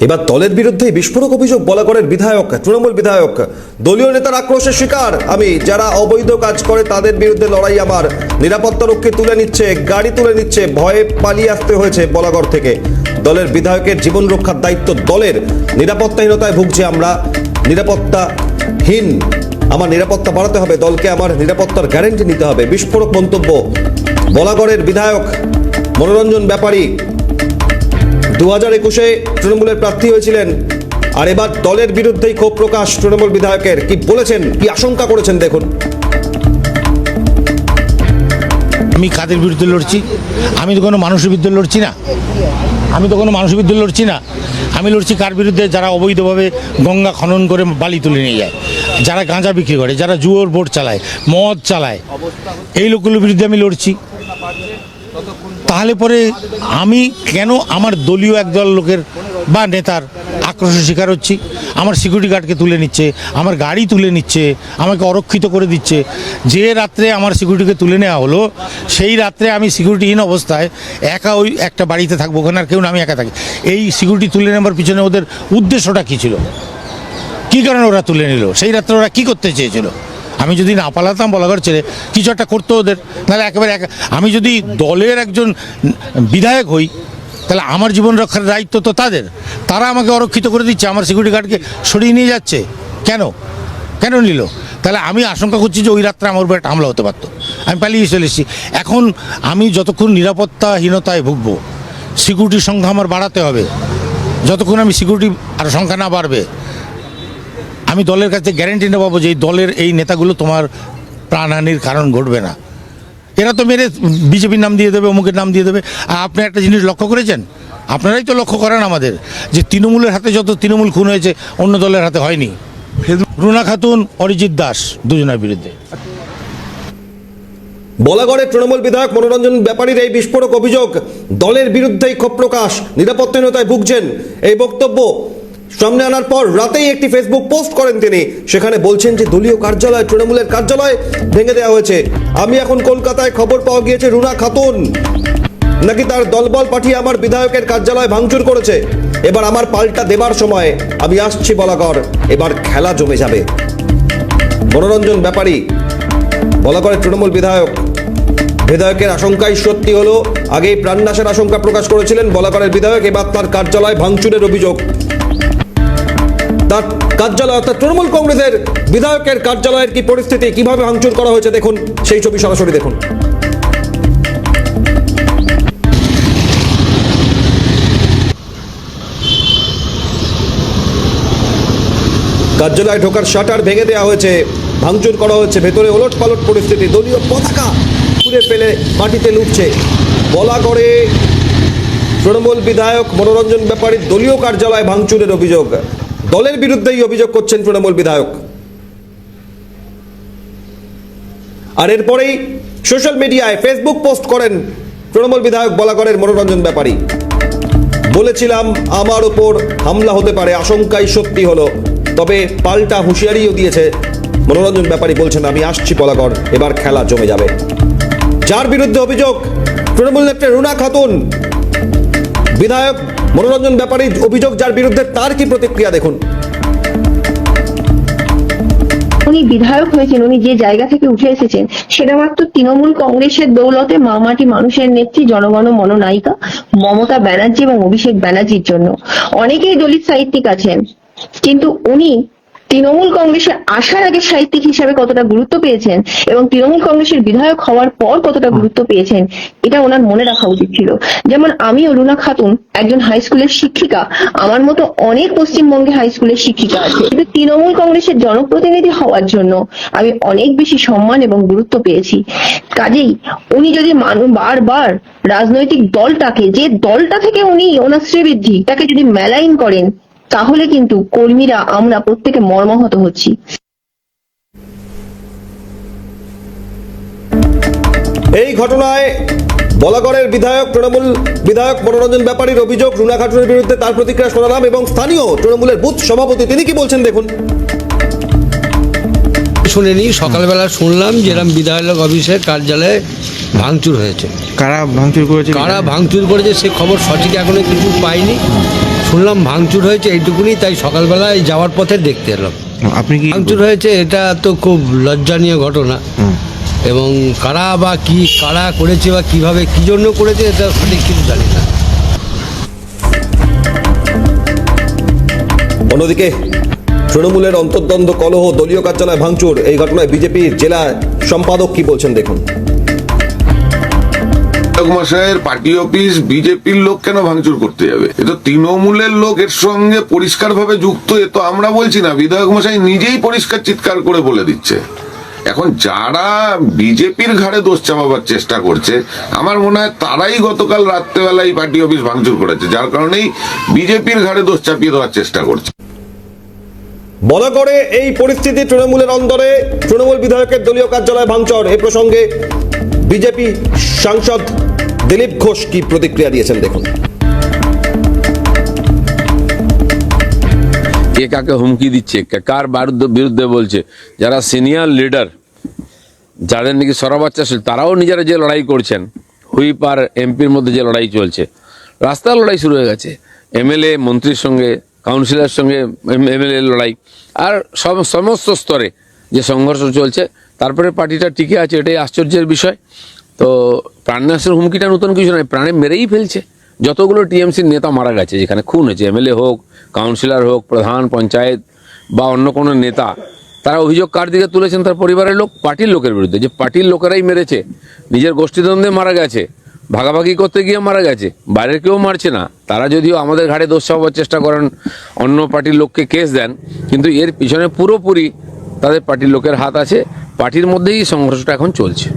এবার দলের বিরুদ্ধে বিস্ফোরক অভিযোগ বলাগড়ের বিধায়ক, তৃণমূল বিধায়ক। দলীয় নেতার আক্রোশের শিকার। আমি যারা অবৈধ কাজ করে তাদের বিরুদ্ধে লড়াই আমার। নিরাপত্তা রক্ষী তুলে নিচ্ছে, গাড়ি তুলে নিচ্ছে, ভয়ে পালিয়ে আসতে হয়েছে বলাগড় থেকে। দলের বিধায়কের জীবন রক্ষার দায়িত্ব দলের। নিরাপত্তাহীনতায় ভুগছে আমরা। নিরাপত্তাহীন। আমার নিরাপত্তা বাড়াতে হবে। দলকে আমার নিরাপত্তার গ্যারেন্টি নিতে হবে। বিস্ফোরক মন্তব্য। বলাগড়ের বিধায়ক, মনোরঞ্জন ব্যাপারী। দু হাজার একুশে তৃণমূলের প্রার্থী হয়েছিলেন। আর এবার দলের বিরুদ্ধেই ক্ষোভ প্রকাশ তৃণমূল বিধায়কের। কি বলেছেন? কি আশঙ্কা করেছেন? দেখুন। আমি কাদের বিরুদ্ধে লড়ছি? আমি তো কোনো মানুষের বিরুদ্ধে লড়ছি না। আমি তো কোনো মানুষের বিরুদ্ধে লড়ছি না। আমি লড়ছি কার বিরুদ্ধে? যারা অবৈধভাবে গঙ্গা খনন করে বালি তুলে নিয়ে যায়। যারা গাঁজা বিক্রি করে, যারা জুয়োর বোট চালায়, মদ চালায়, এই লোকগুলোর বিরুদ্ধে আমি লড়ছি। তাহলে পরে আমি কেন আমার দলীয় একদল লোকের বা নেতার আক্রোশের শিকার হচ্ছি? আমার সিকিউরিটি গার্ডকে তুলে নিচ্ছে, আমার গাড়ি তুলে নিচ্ছে, আমাকে অরক্ষিত করে দিচ্ছে। যে রাত্রে আমার সিকিউরিটিকে তুলে নেওয়া হলো, সেই রাত্রে আমি সিকিউরিটিহীন অবস্থায় একা ওই একটা বাড়িতে থাকব, ওখানে আর কেউ না, আমি একা থাকি। এই সিকিউরিটি তুলে নেওয়ার পিছনে ওদের উদ্দেশ্যটা কী ছিল? কী কারণে ওরা তুলে নিল? সেই রাত্রে ওরা কী করতে চেয়েছিল? আমি যদি না পালাতাম বলাগড় ছেড়ে, কিছু একটা করতো ওদের। তাহলে একেবারে একা আমি যদি দলের একজন বিধায়ক হই, তাহলে আমার জীবন রক্ষার দায়িত্ব তো তাদের। তারা আমাকে অরক্ষিত করে দিচ্ছে, আমার সিকিউরিটি গার্ডকে সরিয়ে নিয়ে যাচ্ছে। কেন? কেন নিল? তাহলে আমি আশঙ্কা করছি যে ওই রাত্রে আমার উপর একটা হামলা হতে পারতো। আমি পালিয়ে চলে এসেছি। এখন আমি যতক্ষণ নিরাপত্তাহীনতায় ভুগব সিকিউরিটির সংখ্যা আমার বাড়াতে হবে। যতক্ষণ আমি সিকিউরিটি আর সংখ্যা না বাড়বে আমি দলের কাছে গ্যারেন্টি না পাবো যে এই দলের এই নেতাগুলো তোমার প্রাণহানির কারণ ঘটবে না। এরা তো মেরে বিজেপির নাম দিয়ে দেবে, অমুকের নাম দিয়ে দেবে। আর আপনি একটা জিনিস লক্ষ্য করেছেন? আপনারাই তো লক্ষ্য করেন আমাদের যে তৃণমূলের হাতে যত তৃণমূল খুন হয়েছে, অন্য দলের হাতে হয়নি। রুনা খাতুন, অরিজিৎ দাস দুজনের বিরুদ্ধে। বলাগড়ের তৃণমূল বিধায়ক মনোরঞ্জন ব্যাপারীর এই বিস্ফোরক অভিযোগ, দলের বিরুদ্ধেই ক্ষোভ প্রকাশ, নিরাপত্তাহীনতায় ভুগছেন। এই বক্তব্য সামনে আনার পর রাতেই একটি ফেসবুক পোস্ট করেন তিনি। সেখানে বলছেন যে, দলীয় কার্যালয়, তৃণমূলের কার্যালয় ভেঙে দেওয়া হয়েছে। আমি এখন কলকাতায় খবর পাওয়া গিয়েছে, রুনা খাতুন নাকি তার দলবল পাঠিয়ে আমার বিধায়কের কার্যালয় ভাঙচুর করেছে। এবার আমার পাল্টা দেবার সময়। আমি আসছি বলাগড়। এবার খেলা জমে যাবে। মনোরঞ্জন ব্যাপারী, বলাগড়ের তৃণমূল বিধায়ক। বিধায়কের আশঙ্কাই সত্যি হলো, আগেই প্রাণনাশের আশঙ্কা প্রকাশ করেছিলেন বলাগড়ের বিধায়ক, এবার তার কার্যালয় ভাঙচুরের অভিযোগ। তার কার্যালয় অর্থাৎ তৃণমূল কংগ্রেসের বিধায়কের কার্যালয়ের কি পরিস্থিতি, কীভাবে ভাঙচুর করা হয়েছে দেখুন, সেই ছবি সরাসরি দেখুন। কার্যালয়ে ঢোকার শাটার ভেঙে দেওয়া হয়েছে, ভাঙচুর করা হয়েছে, ভেতরে ওলট পালট পরিস্থিতি, দলীয় পতাকা খুঁড়ে ফেলে মাটিতে লুটছে। বলাগড়ে তৃণমূল বিধায়ক মনোরঞ্জন ব্যাপারীর দলীয় কার্যালয় ভাঙচুরের অভিযোগ। দলের বিরুদ্ধেই অভিযোগ করছেন তৃণমূল বিধায়ক। আর এরপরেই সোশ্যাল মিডিয়ায় ফেসবুক পোস্ট করেন তৃণমূল বিধায়ক বলাগড়ের মনোরঞ্জন ব্যাপারী। বলেছিলাম, আমার ওপর হামলা হতে পারে, আশঙ্কাই সত্যি হলো। তবে পাল্টা হুঁশিয়ারিও দিয়েছে মনোরঞ্জন ব্যাপারী বলছেন, আমি আসছি পলাগড় এবার খেলা জমে যাবে। যার বিরুদ্ধে অভিযোগ, তৃণমূল নেত্রী রুনা খাতুন বিধায়ক মনোরঞ্জন ব্যাপারী অভিযোগ যার বিরুদ্ধে তার কি প্রতিক্রিয়া দেখুন? উনি বিধায়ক হয়েছেন, উনি যে জায়গা থেকে উঠে এসেছেন, সেটা মাত্র তৃণমূল কংগ্রেসের দৌলতে মামাটি মানুষের নেত্রী জনগণ মনোনায়িকা, মমতা ব্যানার্জি এবং অভিষেক ব্যানার্জির জন্য। অনেকেই দলিত সাহিত্যিক আছেন, কিন্তু উনি তৃণমূল কংগ্রেসে আসার আগে সাহিত্যিক হিসাবে কতটা গুরুত্ব পেয়েছেন এবং তৃণমূল কংগ্রেসের বিধায়ক হওয়ার পর কতটা গুরুত্ব পেয়েছেন এটা ওনার মনে রাখা উচিত ছিল। যেমন আমি অরুণা খাতুন একজন হাই স্কুলের শিক্ষিকা আমার মতো অনেক পশ্চিমবঙ্গে হাই স্কুলের শিক্ষিকা আছে। কিন্তু তৃণমূল কংগ্রেসের জনপ্রতিনিধি হওয়ার জন্য আমি অনেক বেশি সম্মান এবং গুরুত্ব পেয়েছি। কাজেই উনি যদি বারবার রাজনৈতিক দলটাকে যে দলটা থেকে উনি ওনার শ্রীবৃদ্ধি তাকে যদি মেলাইন করেন তাহলে কিন্তু কর্মীরা আমরা প্রত্যেকে মর্মাহত হচ্ছি। এই ঘটনায় বলাগড়ের বিধায়ক তৃণমূল বিধায়ক মনোরঞ্জন ব্যাপারীর অভিযোগ রুনা খাতুনের বিরুদ্ধে তার প্রতিক্রিয়া শোনালাম এবং স্থানীয় তৃণমূলের বুথ সভাপতি তিনি কি বলছেন দেখুন। শুনিনি সকালবেলা শুনলাম যেরকম বিধায়ক অফিসের কার্যালয়ে ভাঙচুর হয়েছে। কারা ভাঙচুর করেছে? কারা ভাঙচুর করেছে সে খবর সঠিক এখনও কিছু পাইনি। শুনলাম ভাঙচুর হয়েছে এইটুকুনি তাই সকালবেলায় যাওয়ার পথে দেখতে এলাম। আপনি কি ভাঙচুর হয়েছে এটা তো খুব লজ্জানীয় ঘটনা। এবং কারা বা কি কারা করেছে বা কীভাবে কি জন্য করেছে এটা সঠিক কিছু জানি না। অন্যদিকে তৃণমূলের অন্তর্দ্বন্দ্ব কলহ দলীয় কার্যালয় ভাঙচুর এই ঘটনায় বিজেপির জেলা সম্পাদক কি বলছেন দেখুন। মশাইয়ের পার্টি অফিস বিজেপির লোক কেন ভাঙচুর করতে যাবে? এ তো তৃণমূলের লোক এর সঙ্গে পরিষ্কার ভাবে যুক্ত, এ তো আমরা বলছি না, বিধায়ক মশাই নিজেই পরিষ্কার চিৎকার করে বলে দিচ্ছে। এখন যারা বিজেপির ঘাড়ে দোষ চাপাবার চেষ্টা করছে, আমার মনে হয় তারাই গতকাল রাত্রেবেলায় পার্টি অফিস ভাঙচুর করেছে, যার কারণেই বিজেপির ঘাড়ে দোষ চাপিয়ে দেওয়ার চেষ্টা করছে। বলাগড়ে এই পরিস্থিতি তৃণমূলের অন্দরে, তৃণমূল বিধায়কের দলীয় কার্যালয় ভাঙচুর। এ প্রসঙ্গে বিজেপি সাংসদ দিলীপ ঘোষ কি প্রতিক্রিয়া দিয়েছেন দেখুন। কে কাকে হুমকি দিচ্ছে? কার বারুদ- বিরুদ্ধে বলছে? যারা সিনিয়র লিডার, যাদের নাকি সরাবাচ্চা ছিল তারাও নিজেরা যে লড়াই করছেন হুইপ আর এমপির মধ্যে যে লড়াই চলছে, রাস্তার লড়াই শুরু হয়ে গেছে। এমএলএ, মন্ত্রীর সঙ্গে কাউন্সিলর সঙ্গে এমএলএ লড়াই। আর সব সমস্ত স্তরে যে সংঘর্ষ চলছে, তারপরে পার্টিটা টিকে আছে, এটাই আশ্চর্যের বিষয়। তো প্রাণনাশের হুমকিটা নতুন কিছু নয়, প্রাণে মেরেই ফেলছে। যতগুলো টিএমসির নেতা মারা গেছে, যেখানে খুন হয়েছে, এমএলএ হোক, কাউন্সিলর হোক, প্রধান, পঞ্চায়েত বা অন্য কোনো নেতা, তারা অভিযোগ কার দিকে তুলেছেন? তার পরিবারের লোক, পার্টির লোকের বিরুদ্ধে। যে পার্টির লোকেরাই মেরেছে, নিজের গোষ্ঠীদ্বন্দ্বে মারা গেছে, ভাগাভাগি করতে গিয়ে মারা গেছে, বাইরের কেউ মারছে না। তারা যদিও আমাদের ঘাড়ে দোষ চাপাবার চেষ্টা করেন, অন্য পার্টির লোককে কেস দেন, কিন্তু এর পিছনে পুরোপুরি তাদের পার্টির লোকের হাত আছে, পার্টির মধ্যেই সংঘর্ষটা এখন চলছে।